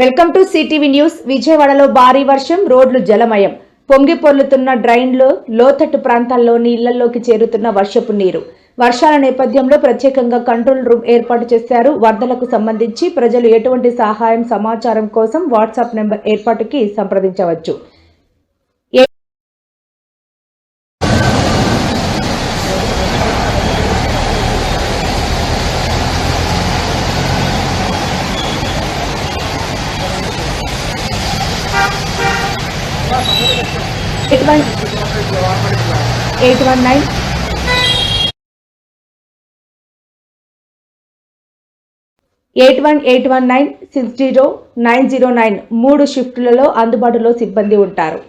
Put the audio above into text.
Welcome to CTV news. విజయవాడలో భారీ వర్షం రోడ్లు జలమయం. పొంగి పొర్లుతున్న డ్రైన్లు లోతట్టు ప్రాంతాల్లోని ఇళ్ళలోకి చేరుతున్న వర్షపు నీరు. వర్షాల నేపథ్యంలో ప్రత్యేకంగా కంట్రోల్ రూమ్ ఏర్పాటు చేశారు. వరదలకు సంబంధించి ప్రజలు ఎటువంటి సహాయం సమాచారం కోసం వాట్సాప్ నెంబర్ ఏర్పాటుకి సంప్రదించవచ్చు. Eight one eight one nine. Eight one eight one nine six zero nine zero nine. మూడు షిఫ్టులలో అందుబాటులో సిబ్బంది ఉంటారు.